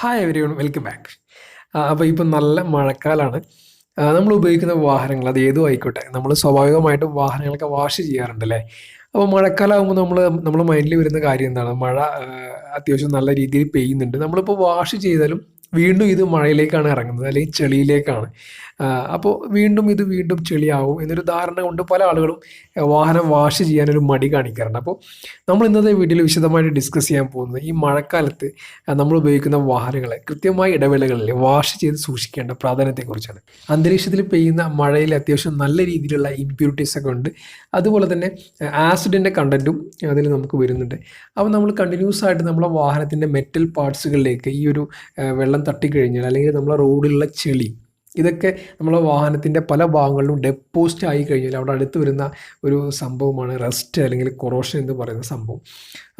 Hi everyone welcome back അപ്പോൾ ഇപ്പം നല്ല മഴക്കാലമാണ് നമ്മൾ ഉപയോഗിക്കുന്ന വാഹനങ്ങൾ അത് ഏതും ആയിക്കോട്ടെ. നമ്മൾ സ്വാഭാവികമായിട്ടും വാഹനങ്ങളൊക്കെ വാഷ് ചെയ്യാറുണ്ടല്ലേ അപ്പോൾ മഴക്കാലമാകുമ്പോൾ നമ്മൾ നമ്മൾ മൈൻഡിൽ വരുന്ന കാര്യം എന്താണ്? മഴ അത്യാവശ്യം നല്ല രീതിയിൽ പെയ്യുന്നുണ്ട്. നമ്മളിപ്പോൾ വാഷ് ചെയ്താലും വീണ്ടും ഇത് മഴയിലേക്കാണ് ഇറങ്ങുന്നത് അല്ലെങ്കിൽ ചെളിയിലേക്കാണ്. അപ്പോൾ വീണ്ടും ഇത് വീണ്ടും ചെളിയാവും എന്നൊരു ധാരണ കൊണ്ട് പല ആളുകളും വാഹനം വാഷ് ചെയ്യാനൊരു മടി കാണിക്കാറുണ്ട്. അപ്പോൾ നമ്മൾ ഇന്നത്തെ വീഡിയോയിൽ വിശദമായിട്ട് ഡിസ്കസ് ചെയ്യാൻ പോകുന്നത് ഈ മഴക്കാലത്ത് നമ്മൾ ഉപയോഗിക്കുന്ന വാഹനങ്ങളെ കൃത്യമായ ഇടവേളകളിൽ വാഷ് ചെയ്ത് സൂക്ഷിക്കേണ്ട പ്രാധാന്യത്തെക്കുറിച്ചാണ്. അന്തരീക്ഷത്തിൽ പെയ്യുന്ന മഴയിൽ അത്യാവശ്യം നല്ല രീതിയിലുള്ള ഇമ്പ്യൂരിറ്റീസ് ഒക്കെ ഉണ്ട്. അതുപോലെ തന്നെ ആസിഡിന്റെ കണ്ടന്റും അതിൽ നമുക്ക് വരുന്നുണ്ട്. അപ്പോൾ നമ്മൾ കണ്ടിന്യൂസ് ആയിട്ട് നമ്മളെ വാഹനത്തിന്റെ മെറ്റൽ പാർട്സുകളിലേക്ക് ഈ ഒരു വെള്ളം തട്ടിക്കഴിഞ്ഞാൽ അല്ലെങ്കിൽ നമ്മളെ റോഡിലുള്ള ചെളി ഇതൊക്കെ നമ്മളെ വാഹനത്തിന്റെ പല ഭാഗങ്ങളിലും ഡെപ്പോസ്റ്റ് ആയി കഴിഞ്ഞാൽ അവിടെ അടുത്ത് വരുന്ന ഒരു സംഭവമാണ് റസ്റ്റ് അല്ലെങ്കിൽ കൊറോഷൻ എന്ന് പറയുന്ന സംഭവം.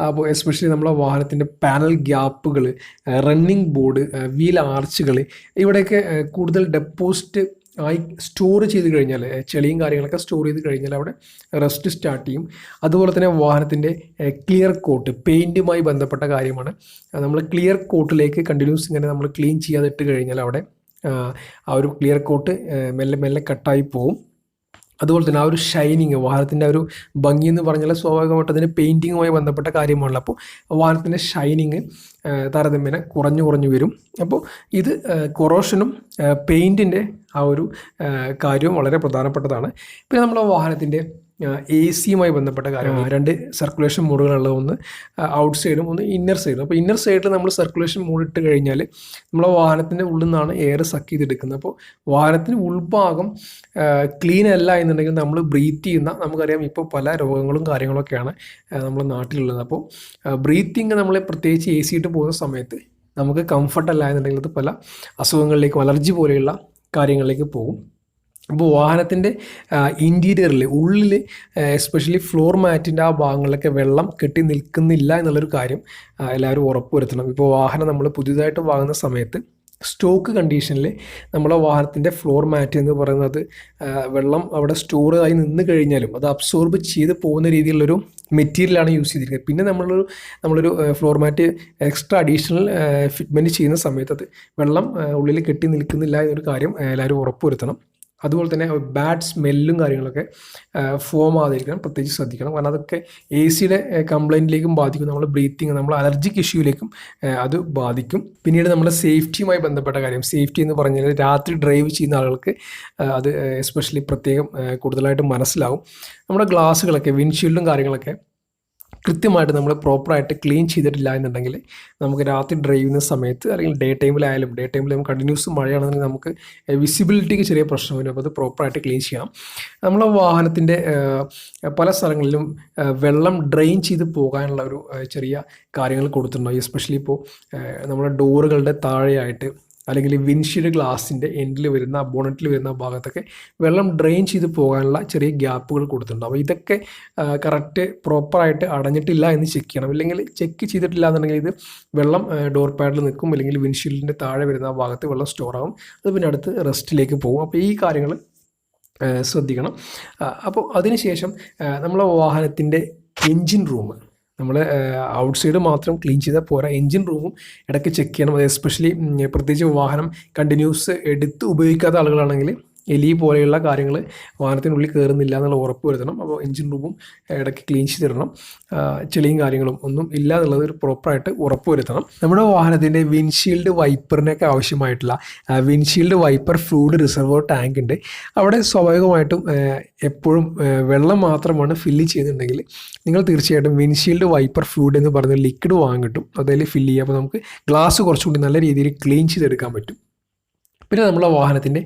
അപ്പോൾ എസ്പെഷ്യലി നമ്മളെ വാഹനത്തിന്റെ പാനൽ ഗ്യാപ്പുകൾ റണ്ണിങ് ബോർഡ് വീൽ ആർച്ചുകൾ ഇവിടെയൊക്കെ കൂടുതൽ ഡെപ്പോസ്റ്റ് ആയി സ്റ്റോർ ചെയ്ത് കഴിഞ്ഞാൽ ചെളിയും കാര്യങ്ങളൊക്കെ സ്റ്റോർ ചെയ്ത് കഴിഞ്ഞാൽ അവിടെ റെസ്റ്റ് സ്റ്റാർട്ട് ചെയ്യും. അതുപോലെ തന്നെ വാഹനത്തിന്റെ ക്ലിയർ കോട്ട് പെയിന്റുമായി ബന്ധപ്പെട്ട കാര്യമാണ്. നമ്മൾ ക്ലിയർ കോട്ടിലേക്ക് കണ്ടിന്യൂസ് ഇങ്ങനെ നമ്മൾ ക്ലീൻ ചെയ്യാതിട്ട് കഴിഞ്ഞാൽ അവിടെ ആ, ഒരു ക്ലിയർ കോട്ട് മെല്ലെ മെല്ലെ കട്ടായി പോവും. അതുപോലെ തന്നെ ആ ഒരു ഷൈനിങ് വാഹനത്തിന്റെ ഒരു ഭംഗി എന്ന് പറഞ്ഞാൽ സ്വാഭാവികമായിട്ട് അതിന് പെയിന്റിങ്ങുമായി ബന്ധപ്പെട്ട കാര്യമാണല്ലോ. അപ്പോൾ വാഹനത്തിന്റെ ഷൈനിങ് താരതമ്യേന കുറഞ്ഞു കുറഞ്ഞു വരും. അപ്പോൾ ഇത് കൊറോഷനും പെയിന്റിന്റെ ആ ഒരു കാര്യവും വളരെ പ്രധാനപ്പെട്ടതാണ്. പിന്നെ നമ്മുടെ വാഹനത്തിന്റെ എ സിയുമായി ബന്ധപ്പെട്ട കാര്യമാണ്. രണ്ട് സർക്കുലേഷൻ മോഡുകളുള്ളത് ഒന്ന് ഔട്ട് സൈഡും ഒന്ന് ഇന്നർ സൈഡും അപ്പോൾ ഇന്നർ സൈഡിൽ നമ്മൾ സർക്കുലേഷൻ മോഡ് ഇട്ട് കഴിഞ്ഞാൽ നമ്മളെ വാഹനത്തിന്റെ ഉള്ളിൽ നിന്നാണ് എയർ സക്ക് ചെയ്തെടുക്കുന്നത്. അപ്പോൾ വാഹനത്തിന് ഉൾഭാഗം ക്ലീൻ അല്ല എന്നുണ്ടെങ്കിൽ നമ്മൾ ബ്രീത്ത് ചെയ്യുന്ന നമുക്കറിയാം ഇപ്പോൾ പല രോഗങ്ങളും കാര്യങ്ങളൊക്കെയാണ് നമ്മുടെ നാട്ടിലുള്ളത്. അപ്പോൾ ബ്രീത്തിങ് നമ്മൾ പ്രത്യേകിച്ച് എ സി ഇട്ട് പോകുന്ന സമയത്ത് നമുക്ക് കംഫർട്ട് അല്ല എന്നുണ്ടെങ്കിൽ അത് പല അസുഖങ്ങളിലേക്കും അലർജി പോലെയുള്ള കാര്യങ്ങളിലേക്ക് പോകും. അപ്പോൾ വാഹനത്തിന്റെ ഇന്റീരിയറിൽ ഉള്ളിൽ എസ്പെഷ്യലി ഫ്ലോർ മാറ്റിന്റെ ആ ഭാഗങ്ങളിലൊക്കെ വെള്ളം കെട്ടി നിൽക്കുന്നില്ല എന്നുള്ളൊരു കാര്യം എല്ലാവരും ഉറപ്പുവരുത്തണം. ഇപ്പോൾ വാഹനം നമ്മൾ പുതിയതായിട്ട് വാങ്ങുന്ന സമയത്ത് സ്റ്റോക്ക് കണ്ടീഷനിൽ നമ്മളെ വാഹനത്തിന്റെ ഫ്ലോർ മാറ്റ് എന്ന് പറയുന്നത് വെള്ളം അവിടെ സ്റ്റോർ ആയി നിന്ന് കഴിഞ്ഞാലും അത് അബ്സോർബ് ചെയ്ത് പോകുന്ന രീതിയിലുള്ളൊരു മെറ്റീരിയലാണ് യൂസ് ചെയ്തിരിക്കുന്നത്. പിന്നെ നമ്മളൊരു നമ്മളൊരു floor mat extra additional fitment ചെയ്യുന്ന സമയത്ത് അത് വെള്ളം ഉള്ളിൽ കെട്ടി നിൽക്കുന്നില്ല എന്നൊരു കാര്യം എല്ലാവരും ഉറപ്പുവരുത്തണം. അതുപോലെ തന്നെ ബാഡ് സ്മെല്ലും കാര്യങ്ങളൊക്കെ ഫോം ആകാതിരിക്കണം പ്രത്യേകിച്ച് ശ്രദ്ധിക്കണം. കാരണം അതൊക്കെ എ സിയുടെ കംപ്ലൈന്റിലേക്കും ബാധിക്കും. നമ്മൾ ബ്രീത്തിങ് നമ്മൾ അലർജിക് ഇഷ്യൂലേക്കും അത് ബാധിക്കും. പിന്നീട് നമ്മുടെ സേഫ്റ്റിയുമായി ബന്ധപ്പെട്ട കാര്യം. സേഫ്റ്റി എന്ന് പറഞ്ഞാൽ രാത്രി ഡ്രൈവ് ചെയ്യുന്ന ആളുകൾക്ക് അത് എസ്പെഷ്യലി പ്രത്യേകം കൂടുതലായിട്ട് മനസ്സിലാവും. നമ്മുടെ ഗ്ലാസ്സുകളൊക്കെ വിൻഷീൽഡും കാര്യങ്ങളൊക്കെ കൃത്യമായിട്ട് നമ്മൾ പ്രോപ്പറായിട്ട് ക്ലീൻ ചെയ്തിട്ടില്ല എന്നുണ്ടെങ്കിൽ നമുക്ക് രാത്രി ഡ്രൈവ് ചെയ്യുന്ന സമയത്ത് അല്ലെങ്കിൽ ഡേ ടൈമിലായാലും ഡേ ടൈമിൽ നമുക്ക് കണ്ടിന്യൂസ് മഴയാണെന്നുണ്ടെങ്കിൽ നമുക്ക് വിസിബിലിറ്റിക്ക് ചെറിയ പ്രശ്നം വരും. അപ്പോൾ അത് പ്രോപ്പറായിട്ട് ക്ലീൻ ചെയ്യാം നമ്മളെ വാഹനത്തിന്റെ പല സ്ഥലങ്ങളിലും വെള്ളം ഡ്രെയിൻ ചെയ്ത് പോകാനുള്ള ഒരു ചെറിയ കാര്യങ്ങൾ കൊടുത്തിട്ടുണ്ടാവും. എസ്പെഷ്യലി ഇപ്പോൾ നമ്മുടെ ഡോറുകളുടെ താഴെയായിട്ട് അല്ലെങ്കിൽ വിൻഷീൽഡ് ഗ്ലാസിന്റെ എൻഡിൽ വരുന്ന ബോണറ്റിൽ വരുന്ന ഭാഗത്തൊക്കെ വെള്ളം ഡ്രെയിൻ ചെയ്ത് പോകാനുള്ള ചെറിയ ഗ്യാപ്പുകൾ കൊടുത്തിട്ടുണ്ട്. അപ്പോൾ ഇതൊക്കെ കറക്റ്റ് പ്രോപ്പറായിട്ട് അടഞ്ഞിട്ടില്ല എന്ന് ചെക്ക് ചെയ്യണം. അല്ലെങ്കിൽ ചെക്ക് ചെയ്തിട്ടില്ല എന്നുണ്ടെങ്കിൽ ഇത് വെള്ളം ഡോർ പാഡിൽ നിൽക്കും. അല്ലെങ്കിൽ വിൻഷീൽഡിന്റെ താഴെ വരുന്ന ഭാഗത്ത് വെള്ളം സ്റ്റോർ ആവും. അത് പിന്നെ അടുത്ത് റെസ്റ്റിലേക്ക് പോകും. അപ്പോൾ ഈ കാര്യങ്ങൾ ശ്രദ്ധിക്കണം. അപ്പോൾ അതിനുശേഷം നമ്മളെ വാഹനത്തിന്റെ എൻജിൻ റൂം നമ്മൾ ഔട്ട് സൈഡ് മാത്രം ക്ലീൻ ചെയ്താൽ പോരാ. എൻജിൻ റൂമും ഇടയ്ക്ക് ചെക്ക് ചെയ്യണം. അത് എസ്പെഷ്യലി പ്രത്യേകിച്ച് വാഹനം കണ്ടിന്യൂസ് എടുത്ത് ഉപയോഗിക്കാത്ത ആളുകളാണെങ്കിൽ എലി പോലെയുള്ള കാര്യങ്ങൾ വാഹനത്തിനുള്ളിൽ കയറുന്നില്ല എന്നുള്ള ഉറപ്പ് വരുത്തണം. അപ്പോൾ എഞ്ചിൻ റൂമും ഇടയ്ക്ക് ക്ലീൻ ചെയ്തിടണം തരണം. ചെളിയും കാര്യങ്ങളും ഒന്നും ഇല്ല എന്നുള്ളത് ഒരു പ്രോപ്പറായിട്ട് ഉറപ്പ് വരുത്തണം. നമ്മുടെ വാഹനത്തിന്റെ വിൻഷീൽഡ് വൈപ്പറിനൊക്കെ ആവശ്യമായിട്ടുള്ള windshield wiper fluid reservoir tank ഉണ്ട്. അവിടെ സ്വാഭാവികമായിട്ടും എപ്പോഴും വെള്ളം മാത്രമാണ് ഫില്ല് ചെയ്യുന്നുണ്ടെങ്കിൽ നിങ്ങൾ തീർച്ചയായിട്ടും വിൻഷീൽഡ് വൈപ്പർ ഫ്ലൂഡ് എന്ന് പറഞ്ഞ ലിക്വിഡ് വാങ്ങിട്ടും അതിൽ ഫില്ല് ചെയ്യുക. അപ്പോൾ നമുക്ക് ഗ്ലാസ് കുറച്ചുകൂടി നല്ല രീതിയിൽ ക്ലീൻ ചെയ്തെടുക്കാൻ പറ്റും. പിന്നെ നമ്മളെ വാഹനത്തിന്റെ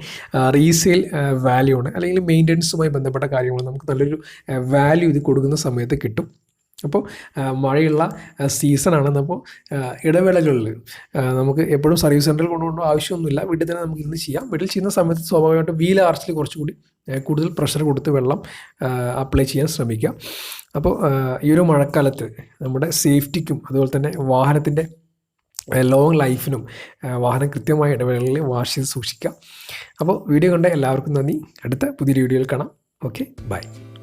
റീസെയിൽ വാല്യൂ ആണ് അല്ലെങ്കിൽ മെയിന്റനൻസുമായി ബന്ധപ്പെട്ട കാര്യങ്ങൾ നമുക്ക് നല്ലൊരു വാല്യൂ ഇത് കൊടുക്കുന്ന സമയത്ത് കിട്ടും. അപ്പോൾ മഴയുള്ള സീസണാണ് അപ്പോൾ ഇടവേളകളിൽ നമുക്ക് എപ്പോഴും സർവീസ് സെന്ററിൽ കൊണ്ടുപോകേണ്ട ആവശ്യമൊന്നുമില്ല. വീട്ടിൽ തന്നെ നമുക്ക് ഇന്ന് ചെയ്യാം. വീട്ടിൽ ചെയ്യുന്ന സമയത്ത് സ്വാഭാവികമായിട്ടും വീൽ ആർച്ചിൽ കുറച്ചുകൂടി കൂടുതൽ പ്രഷർ കൊടുത്ത് വെള്ളം അപ്ലൈ ചെയ്യാൻ ശ്രമിക്കുക അപ്പോൾ ഈ ഒരു മഴക്കാലത്ത് നമ്മുടെ സേഫ്റ്റിക്കും അതുപോലെ തന്നെ വാഹനത്തിന്റെ ലോങ് ലൈഫിനും വാഹനം കൃത്യമായ ഇടവേളകളിൽ വാഷ് ചെയ്ത് സൂക്ഷിക്കാം. അപ്പോൾ വീഡിയോ കണ്ട എല്ലാവർക്കും നന്ദി. അടുത്ത പുതിയൊരു വീഡിയോയിൽ കാണാം. Okay bye